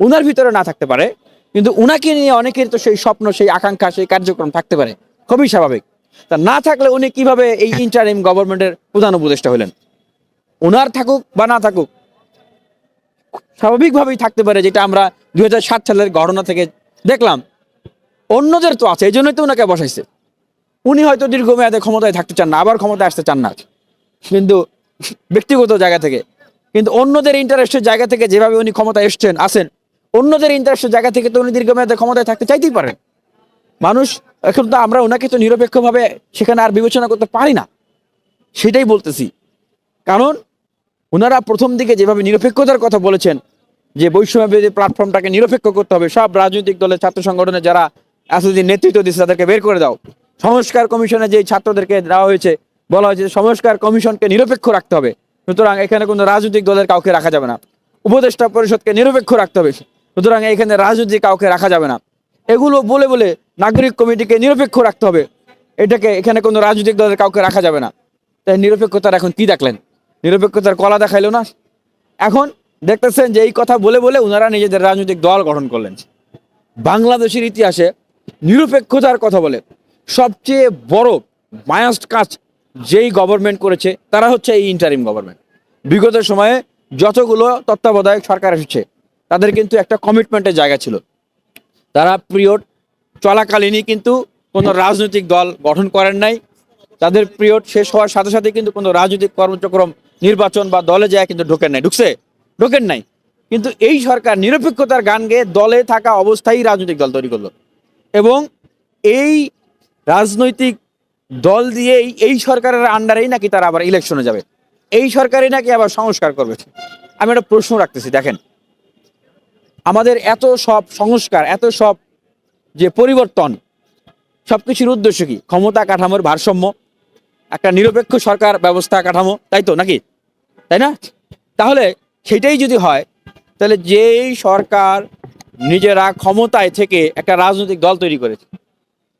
ওনার ভিতরে না থাকতে পারে, কিন্তু উনাকে নিয়ে অনেকের তো সেই স্বপ্ন, সেই আকাঙ্ক্ষা, সেই কার্যক্রম থাকতে পারে। খুবই স্বাভাবিক। তা না থাকলে উনি কীভাবে এই ইন্টারিম গভর্নমেন্টের প্রধান উপদেষ্টা হলেন? ওনার থাকুক বা না থাকুক, স্বাভাবিকভাবেই থাকতে পারে, যেটা আমরা দু হাজার সাত সালের ঘটনা থেকে দেখলাম। অন্যদের তো আছে এই জন্যই তো ওনাকে বসাইছে। উনি হয়তো দীর্ঘমেয়াদে ক্ষমতায় থাকতে চান না, আবার ক্ষমতায় আসতে চান না। কিন্তু ব্যক্তিগত জায়গা থেকে, কিন্তু অন্যদের ইন্টারেস্টের জায়গা থেকে যেভাবে উনি ক্ষমতায় এসছেন আসেন অন্যদের ইন্টারেস্টের জায়গা থেকে তো উনি দীর্ঘমেয়াদে ক্ষমতায় থাকতে চাইতেই পারেন। মানুষ, এখন তো আমরা ওনাকে তো নিরপেক্ষভাবে সেখানে আর বিবেচনা করতে পারি না। সেটাই বলতেছি। কারণ ওনারা প্রথম দিকে যেভাবে নিরপেক্ষতার কথা বলেছেন, যে বৈষম্যবিরোধী প্ল্যাটফর্মটাকে নিরপেক্ষ করতে হবে, সব রাজনৈতিক দলের ছাত্র সংগঠনে যারা এতদিন নেতৃত্ব দিচ্ছে তাদেরকে বের করে দাও। সংস্কার কমিশনে যে ছাত্রদেরকে দেওয়া হয়েছে, বলা হয়েছে সংস্কার কমিশনকে নিরপেক্ষ রাখতে হবে। সুতরাং এখানে কোনো রাজনৈতিক দলের কাউকে রাখা যাবে না। উপদেষ্টা পরিষদকে নিরপেক্ষ রাখতে হবে। সুতরাং এখানে রাজনীতি কাউকে রাখা যাবে না। এগুলো বলে বলে নাগরিক কমিটিকে নিরপেক্ষ রাখতে হবে। এটাকে এখানে কোনো রাজনৈতিক দলের কাউকে রাখা যাবে না। তাই নিরপেক্ষতার এখন কি দেখলেন? নিরপেক্ষতার কলা দেখাইলো না। এখন দেখতেছেন যে এই কথা বলে বলে ওনারা নিজেদের রাজনৈতিক দল গঠন করলেন। বাংলাদেশের ইতিহাসে নিরপেক্ষতার কথা বলে সবচেয়ে বড় মায়াস্ট কাজ যেই গভর্নমেন্ট করেছে, তারা হচ্ছে এই ইন্টারিম গভর্নমেন্ট বিগত সময়ে যতগুলো তত্ত্বাবধায়ক সরকার এসেছে তাদের কিন্তু একটা কমিটমেন্টের জায়গা ছিল। তারা পিরিয়ড চলাকালীনই কিন্তু কোনো রাজনৈতিক দল গঠন করেন নাই। তাদের পিরিয়ড শেষ হওয়ার সাথে সাথে কিন্তু কোনো রাজনৈতিক কর্মচক্রম, নির্বাচন বা দলে যায় কিন্তু ঢোকেন নাই। ঢুকছে? ঢোকেন নাই। কিন্তু এই সরকার নিরপেক্ষতার গান গেয়ে দলে থাকা অবস্থায় রাজনৈতিক দল তৈরি করল। এবং এই রাজনৈতিক দল দিয়েই এই সরকারের আন্ডারেই নাকি তারা আবার ইলেকশনে যাবে। এই সরকারই নাকি আবার সংস্কার করবে? আমি একটা প্রশ্ন রাখতেছি, দেখেন। আমাদের এত সব সংস্কার, এত সব যে পরিবর্তন সব কিছুর উদ্দেশ্য কি? ক্ষমতা কাঠামোর ভারসাম্য, একটা নিরপেক্ষ সরকার ব্যবস্থা কাঠামো, তাই তো নাকি? তাই না? তাহলে সেটাই যদি হয়, তাহলে যেই সরকার নিজেরা ক্ষমতায় থেকে একটা রাজনৈতিক দল তৈরি করেছে,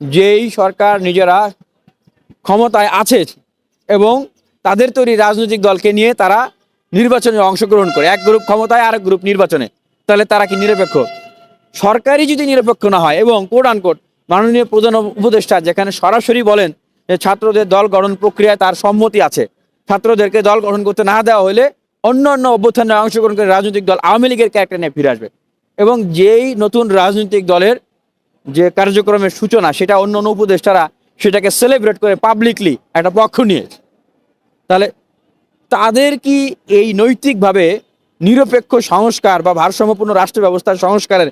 যেই সরকার নিজেরা ক্ষমতায় আছে এবং তাদের তৈরি রাজনৈতিক দলকে নিয়ে তারা নির্বাচনে অংশগ্রহণ করে, এক গ্রুপ ক্ষমতায় আরেক গ্রুপ নির্বাচনে। তাহলে তারা কি নিরপেক্ষ? সরকারই যদি নিরপেক্ষ না হয় এবং কোড আনকোড মাননীয় প্রধান উপদেষ্টা যেখানে সরাসরি বলেন যে ছাত্রদের দল গঠন প্রক্রিয়ায় তার সম্মতি আছে, ছাত্রদেরকে দল গঠন করতে না দেওয়া হলে অন্য অন্য অভ্যুত্থানে অংশগ্রহণ করে রাজনৈতিক দল আওয়ামী লীগের ক্যারেক্টার নিয়ে ফিরে আসবে। এবং যেই নতুন রাজনৈতিক দলের যে কার্যক্রমের সূচনা, সেটা অন্য অন্য উপদেষ্টারা সেটাকে সেলিব্রেট করে পাবলিকলি একটা পক্ষ নিয়ে। তাহলে তাদের কি এই নৈতিকভাবে নিরপেক্ষ সংস্কার বা ভারসাম্যপূর্ণ রাষ্ট্র ব্যবস্থার সংস্কারের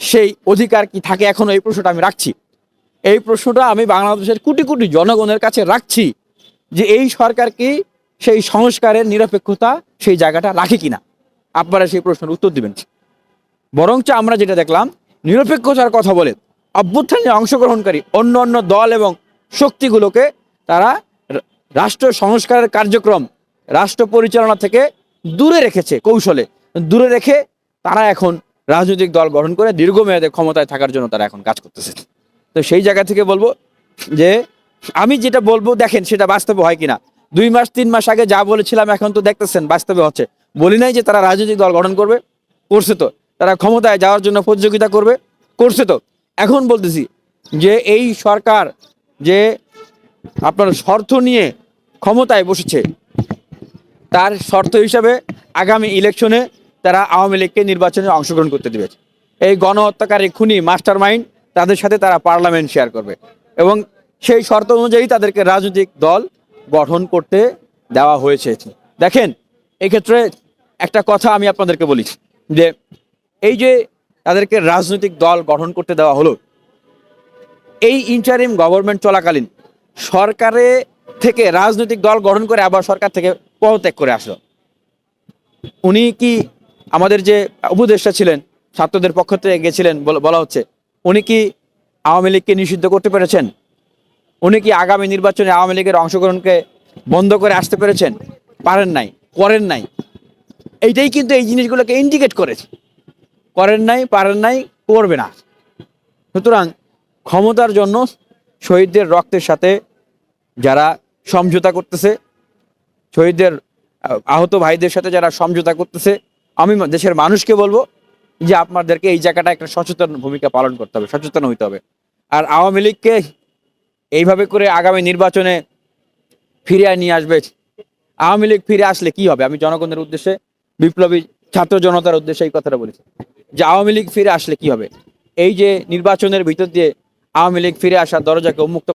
সেই অধিকার কি থাকে এখনও? এই প্রশ্নটা আমি রাখছি। এই প্রশ্নটা আমি বাংলাদেশের কোটি কোটি জনগণের কাছে রাখছি যে এই সরকার কি সেই সংস্কারের নিরপেক্ষতা সেই জায়গাটা রাখে কিনা? আপনারা সেই প্রশ্নের উত্তর দিবেন। বরঞ্চ আমরা যেটা দেখলাম, নিরপেক্ষতার কথা বলে অভ্যুত্থানে অংশগ্রহণকারী অন্য অন্য দল এবং শক্তিগুলোকে তারা রাষ্ট্র সংস্কারের কার্যক্রম, রাষ্ট্র পরিচালনা থেকে দূরে রেখেছে কৌশলে। দূরে রেখে তারা এখন রাজনৈতিক দল গঠন করে দীর্ঘমেয়াদে ক্ষমতায় থাকার জন্য তারা এখন কাজ করতেছে। তো সেই জায়গা থেকে বলব যে, আমি যেটা বলব দেখেন সেটা বাস্তবে হয় কিনা। দুই মাস, তিন মাস আগে যা বলেছিলাম এখন তো দেখতেছেন, বাস্তবে হচ্ছে। বলি নাই যে তারা রাজনৈতিক দল গঠন করবে, করছে তো। তারা ক্ষমতায় যাওয়ার জন্য প্রতিযোগিতা করবে, করছে তো। এখন বলতেছি যে, এই সরকার যে আপনার শর্ত নিয়ে ক্ষমতায় বসেছে তার শর্ত হিসাবে আগামী ইলেকশনে তারা আওয়ামী লীগকে নির্বাচনে অংশগ্রহণ করতে দেবে। এই গণহত্যাকারী খুনি মাস্টার মাইন্ড তাদের সাথে তারা পার্লামেন্ট শেয়ার করবে এবং সেই শর্ত অনুযায়ী তাদেরকে রাজনৈতিক দল গঠন করতে দেওয়া হয়েছে। দেখেন, এক্ষেত্রে একটা কথা আমি আপনাদেরকে বলি যে, এই যে তাদেরকে রাজনৈতিক দল গঠন করতে দেওয়া হলো, এই ইন্টারিম গভর্নমেন্ট চলাকালীন সরকারে থেকে রাজনৈতিক দল গঠন করে আবার সরকার থেকে পদত্যাগ করে আসলো। উনি কি আমাদের যে উপদেষ্টা ছিলেন, ছাত্রদের পক্ষ থেকে গেছিলেন বল- হচ্ছে, উনি কি আওয়ামী লীগকে নিষিদ্ধ করতে পেরেছেন? উনি কি আগামী নির্বাচনে আওয়ামী লীগের অংশগ্রহণকে বন্ধ করে আসতে পেরেছেন? পারেন নাই, করেন নাই। এইটাই কিন্তু এই জিনিসগুলোকে ইন্ডিকেট করেছে। করেন নাই, পারেন নাই, করবে না। সুতরাং ক্ষমতার জন্য শহীদদের রক্তের সাথে যারা সমঝোতা করতেছে শহীদদের আহত ভাইদের সাথে যারা সমঝোতা করতেছে, আমি দেশের মানুষকে বলব যে আপনাদেরকে এই জায়গাটা একটা সচেতন ভূমিকা পালন করতে হবে, সচেতন হইতে হবে। আর আওয়ামী লীগকে এইভাবে করে আগামী নির্বাচনে ফিরিয়ে নিয়ে আসবে, আওয়ামী লীগ ফিরে আসলে কি হবে? আমি জনগণের উদ্দেশ্যে, বিপ্লবী ছাত্র জনতার উদ্দেশ্যে এই কথাটা বলেছি। যে আওয়ামী লীগ ফিরে আসলে কি হবে? এই যে নির্বাচনের ভিতর দিয়ে আওয়ামী লীগ ফিরে আসার দরজাকে উন্মুক্ত